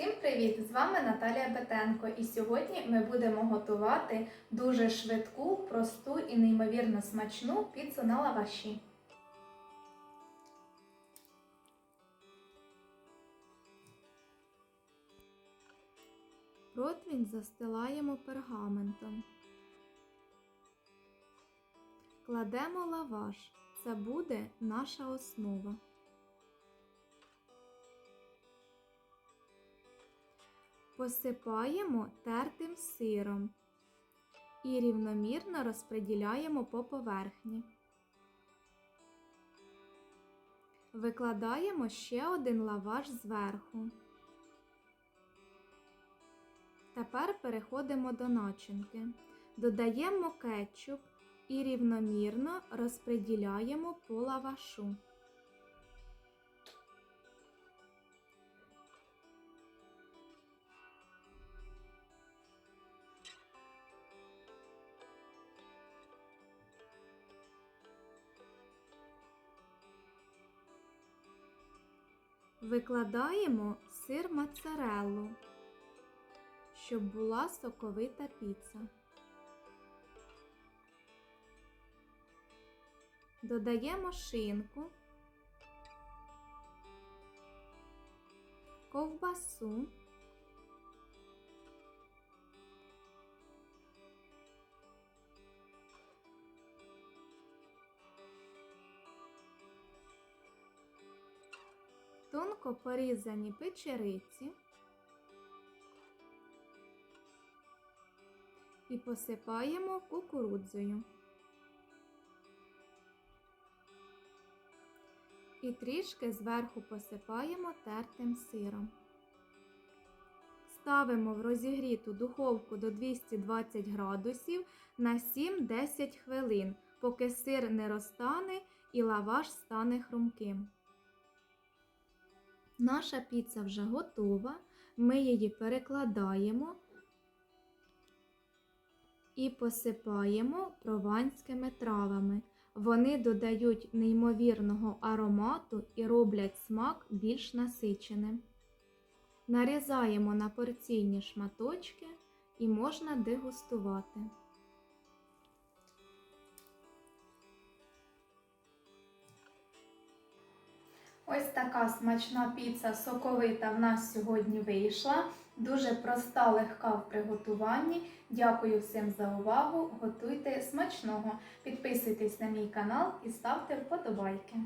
Всім привіт! З вами Наталія Бетенко. І сьогодні ми будемо готувати дуже швидку, просту і неймовірно смачну піцу на лаваші. Противень застилаємо пергаментом. Кладемо лаваш. Це буде наша основа. Посипаємо тертим сиром і рівномірно розподіляємо по поверхні. Викладаємо ще один лаваш зверху. Тепер переходимо до начинки. Додаємо кетчуп і рівномірно розподіляємо по лавашу. Викладаємо сир моцареллу, щоб була соковита піца. Додаємо шинку, ковбасу, тонко порізані печериці і посипаємо кукурудзою. І трішки зверху посипаємо тертим сиром. Ставимо в розігріту духовку до 220 градусів на 7-10 хвилин, поки сир не розтане і лаваш стане хрумким. Наша піца вже готова. Ми її перекладаємо і посипаємо прованськими травами. Вони додають неймовірного аромату і роблять смак більш насиченим. Нарізаємо на порційні шматочки і можна дегустувати. Ось така смачна піца соковита в нас сьогодні вийшла. Дуже проста, легка в приготуванні. Дякую всім за увагу. Готуйте смачного. Підписуйтесь на мій канал і ставте вподобайки.